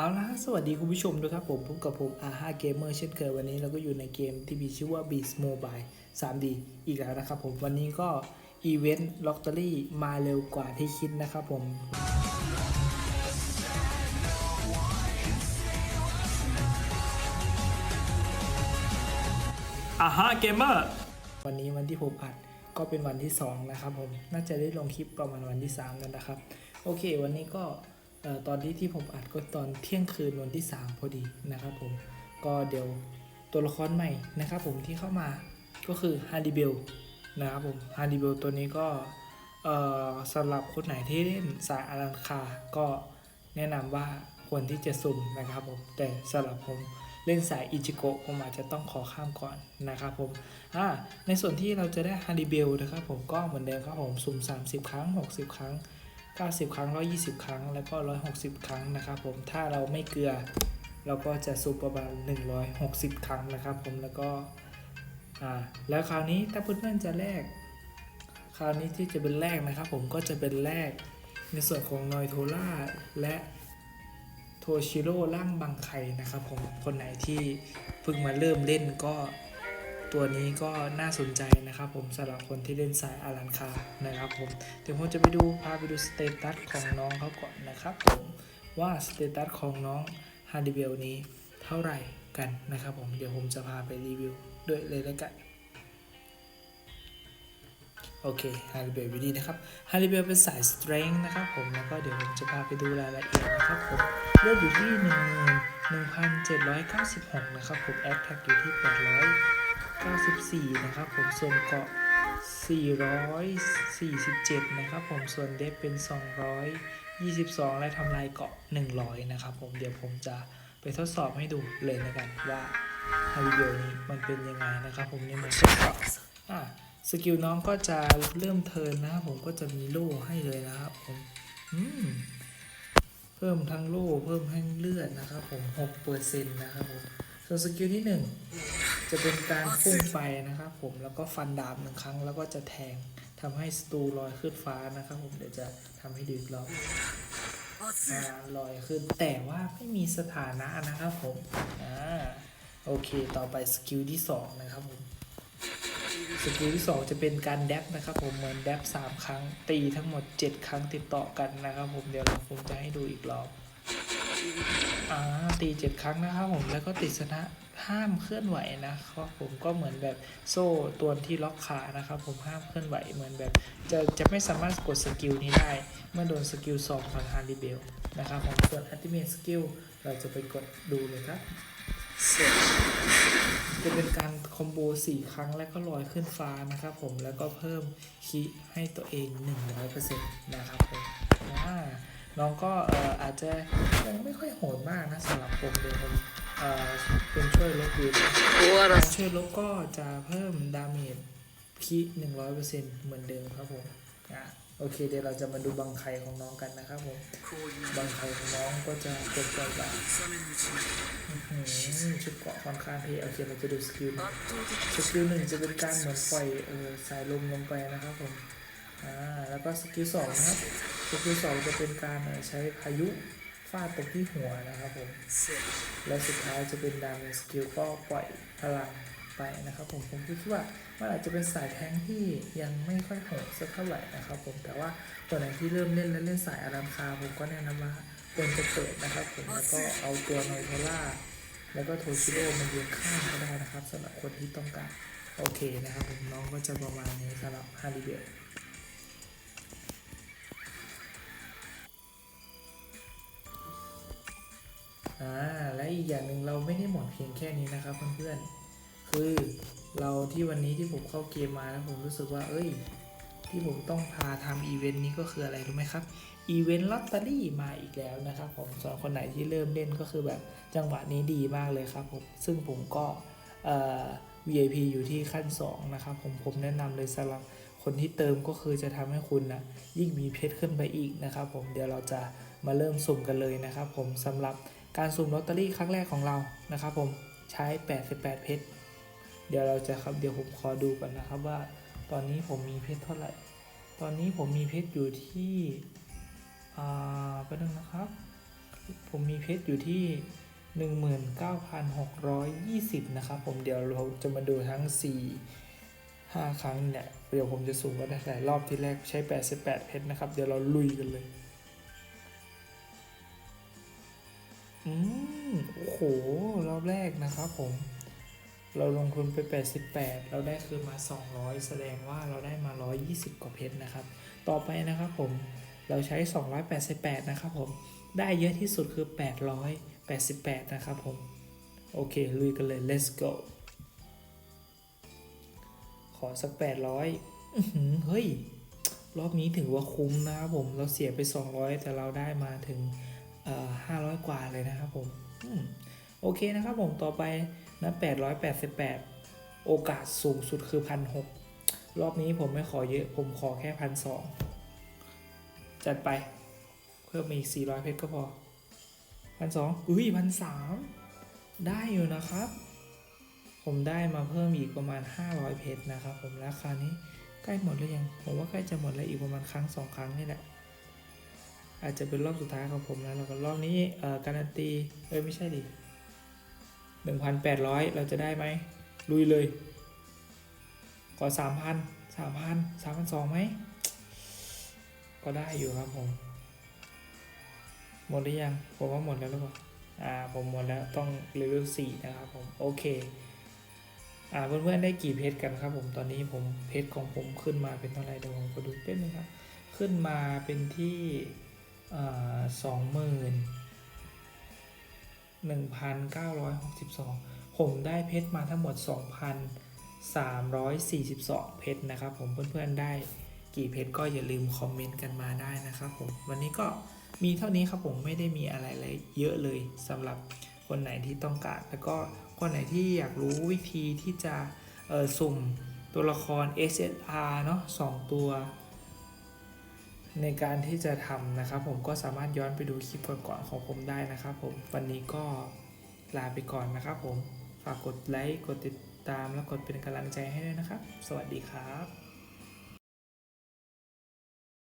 เอาละสวัสดีคุณผู้ชมด้วยครับผมพบกับผมอาฮาเกมเมอร์เช่นเคยวันนี้เราก็อยู่ในเกมที่มีชื่อว่า Beast Mobile 3D อีกแล้วนะครับผมวันนี้ก็อีเวนต์ลอตเตอรี่มาเร็วกว่าที่คิดนะครับผมอาฮะเกมเมอร์วันนี้วันที่ผมอัดก็เป็นวันที่ 2 นะครับผม น่าจะได้ลงคลิปประมาณวันที่3แล้วนะครับ โอเค วันนี้ก็เอ่อ ตอนที่ที่ผมอัดก็ตอนเที่ยงคืนวันที่ 3 พอดีนะครับผมก็เดี๋ยวตัวละครใหม่นะครับผมที่เข้ามาก็คือฮาร์ดิเบลนะครับผมฮาร์ดิเบลตัวนี้ก็สำหรับคนไหนที่เล่นสายอารันคา ก็แนะนำว่าควรที่จะสุ่มนะครับผมแต่สำหรับผมเล่นสายอิจิโกะผมอาจจะต้องขอข้ามก่อนนะครับผมอ่าในส่วนที่เราจะได้ฮาริเบลนะครับผมก็เหมือนเดิมครับผมสุ่ม 30 ครั้ง 60 ครั้ง 90 ครั้ง 120 ครั้ง แล้วก็ 160 ครั้งนะครับผมถ้าเราไม่เกลือ เราก็จะสุ่มประมาณ 160 ครั้งนะครับผมแล้วก็อ่าแล้วคราวนี้ถ้าเพื่อนๆจะแลกคราวนี้ที่จะเป็นแรกนะครับผมก็จะเป็นแรกในส่วนของนอยโทล่าและโทชิโร่ร่างบังไคนะครับผมคนไหนที่เพิ่งมาเริ่มเล่นก็ ตัวนี้ก็น่าสนใจนะครับผมสำหรับคนที่เล่นสายอารันคานะครับผมเดี๋ยวผมจะไปดูพาไปดูสเตตัสของน้องเขาก่อนนะครับผมว่าสเตตัสของน้องฮาร์ดิเบลนี้เท่าไหร่กันนะครับผมเดี๋ยวผมจะพาไปรีวิวด้วยเลยแล้วกันโอเคฮาร์ดิเบลวิดีนะครับฮาร์ดิเบลเป็นสายสเตร n งนะครับผมแล้วก็เดี๋ยวผมจะพาไปดูรายละเอียดนะครับผมเลือดอยู่ที่ 1 1,796 นะครับผมแอคแท็กอยู่ที่ 800 94 นะครับ ผมส่วนเกาะ 447 นะครับ ผมส่วนเดฟเป็น 222 และทำลายเกาะ 100 นะครับ ผมเดี๋ยวผมจะไปทดสอบให้ดูเลยนะกันว่าฮาริเบลนี้มันเป็นยังไงนะครับ ผมในโหมดทดสอบอะสกิลน้องก็จะเริ่มเทินนะครับผมก็จะมีโล่ให้เลยนะครับผมอืมเพิ่มทั้งโล่เพิ่มทั้งเลือดนะครับ ผม6%นะครับผมส่วนสกิลที่1 จะเป็นการพุ่งไปนะครับผมแล้วก็ฟันดาบหนึ่งครั้งแล้วก็จะแทงทำให้สตูลอยขึ้นฟ้านะครับผมเดี๋ยวจะทำให้ดูอีกรอบลอยขึ้นแต่ว่าไม่มีสถานะนะครับผมอ่าโอเคต่อไปสกิลที่2นะครับผมสกิลที่2จะเป็นการแดบนะครับผมเหมือนแดบ3 ครั้งตีทั้งหมด 7 ครั้งติดต่อกันนะครับผมเดี๋ยวเราผมจะให้ดูอีกรอบอ่าตี 7 ครั้งนะครับผมแล้วก็ติดชนะ ห้ามเคลื่อนไหวนะครับผมก็เหมือนแบบโซ่ตัวที่ล็อกขานะครับผมห้ามเคลื่อนไหวเหมือนแบบจะจะไม่สามารถกดสกิลนี้ได้ เมื่อโดนสกิล2ของฮาริเบลนะครับผมส่วนอัลติเมทสกิลเราจะไปกดดูเลยครับจะเป็นการคอมโบ 4 ครั้งแล้วก็ลอยขึ้นฟ้านะครับผมแล้วก็เพิ่มคีให้ตัวเอง 100%นะครับผมน้องก็อาจจะยังไม่ค่อยโหดมากนะสำหรับผมเดี๋ยผม เป็นช่วยลบดูนะการช่วยลบก็จะเพิ่มดาเมจคี100%เปอร์เซ็นต์เหมือนเดิมครับผมอะโอเคเดี๋ยวเราจะมาดูบังไคของน้องกันนะครับผมบังไคของน้องก็จะเป็นตัวแบบอื้อหือชุดเกาะค่อนข้างเท่โอเคเราจะดูสกิลสกิลหนึ่งจะเป็นการเหมือนปล่อยเออสายลมลงไปนะครับผมอ่าแล้วก็สกิลสองนะครับสกิลสองจะเป็นการใช้พายุ ฟาดตรงที่หัวนะครับผม และสุดท้ายจะเป็นดาเมจสกิลก็ปล่อยพลังไปนะครับผม ผมคิดว่ามันอาจจะเป็นสายแทงที่ยังไม่ค่อยโหดสักเท่าไหร่นะครับผม แต่ว่าตัวไหนที่เริ่มเล่นและเล่นสายอารัมคาผมก็แนะนำว่าควรจะเปิดนะครับผม แล้วก็เอาตัวนอยโทล่าแล้วก็โทชิโร่มันยืนข้างก็ได้นะครับสำหรับคนที่ต้องการ โอเคนะครับผมน้องก็จะประมาณนี้สำหรับฮาริเบล อย่างหนึ่งเราไม่ได้หมดเพียงแค่นี้นะครับเพื่อนๆ คือเราที่วันนี้ที่ผมเข้าเกมมาแล้วผมรู้สึกว่า เอ้ย ที่ผมต้องพาทำอีเวนต์นี้ก็คืออะไรรู้ไหมครับ อีเวนต์ลอตเตอรี่มาอีกแล้วนะครับผมสำหรับคนไหนที่เริ่มเล่นก็คือแบบจังหวะนี้ดีมากเลยครับผม ซึ่งผมก็เอ่อ VIP อยู่ที่ขั้น 2 นะครับผม ผมแนะนำเลยสำหรับคนที่เติมก็คือจะทำให้คุณนะยิ่งมีเพชรขึ้นไปอีกนะครับผม เดี๋ยวเราจะมาเริ่มสุ่มกันเลยนะครับผมสำหรับ การสุ่มลอตเตอรี่ครั้งแรกของเรานะครับผมใช้ 88 เพชร เดี๋ยวเราจะครับเดี๋ยวผมขอดูก่อนนะครับว่า ตอนนี้ผมมีเพชรเท่าไหร่ ตอนนี้ผมมีเพชรอยู่ที่อ่าไปนึงนะครับ ผมมีเพชรอยู่ที่19,620 นะครับผมเดี๋ยวเราจะมาดูทั้ง 4 5 ครั้งเนี่ย เดี๋ยวผมจะสูงก็ได้หลายรอบที่แรกใช้ 88 เพชรนะครับ เดี๋ยวเราลุยกันเลย อืมโอ้โห รอบแรกนะครับผม เราลงทุนไป 88 เราได้คืนมา 200 แสดงว่าเราได้มา 120 กว่าเพชรนะครับ ต่อไปนะครับผม เราใช้ 288 นะครับผม ได้เยอะที่สุดคือ 888 นะครับผม โอเค ลุยกันเลย let's go ขอสัก 800อื้อหือเฮ้ย รอบนี้ถือว่าคุ้มนะครับผม เราเสียไป 200 แต่เราได้มาถึง เอ่อ500กว่าเลยนะครับผมอมโอเคนะครับผมต่อไปนะ888โอกาสสูงสุดคือ1,600รอบนี้ผมไม่ขอเยอะ ผมขอแค่1,200จัดไป เพิ่มมาอีก400เพชรก็พอพันสองอุ้ยพันสามได้อยู่นะครับ ผมได้มาเพิ่มอีกประมาณ 500 เพชรนะครับ ผมราคานี้ใกล้หมดหรือยัง ผมว่าใกล้จะหมดแล้วอีกประมาณครั้งสองครั้งนี่แหละ อาจจะเป็นรอบสุดท้ายของผมแล้วแล้วก็รอบนี้เอ่อการันตีเอ้ยไม่ใช่ดิ1,800 เราจะได้ไหมลุยเลยขอ3,000 3,000 3,200ไหมก็ได้อยู่ครับผม หมดหรือยังผมว่าหมดแล้วหรือเปล่าอ่าผมหมดแล้วต้องเลเวลสี่นะครับผมโอเคอ่าเพื่อนๆได้กี่เพชรกันครับผมตอนนี้ผมเพชรของผมขึ้นมาเป็นเท่าไหร่เดี๋ยวผมก็ดูเป็นงครับ ขึ้นมาเป็นที่ สองหมื่นหนึ่งพันเก้าร้อยหกสิบสองผมได้เพชรมาทั้งหมดสองพันสามร้อยสี่สิบสองเพชรนะครับ ผมเพื่อนๆได้กี่เพจก็อย่าลืมคอมเมนต์กันมาได้นะครับผมวันนี้ก็มีเท่านี้ครับผมไม่ได้มีอะไรเลยเยอะเลยสำหรับคนไหนที่ต้องการ แล้วก็คนไหนที่อยากรู้วิธีที่จะสุ่มตัวละคร SSR เนาะสองตัว ในการที่จะทำนะครับ ผมก็สามารถย้อนไปดูคลิปก่อนๆของผมได้นะครับ ผมวันนี้ก็ลาไปก่อนนะครับ ผมฝากกดไลค์กดติดตามและกดเป็นกำลังใจให้ด้วยนะครับ สวัสดีครับ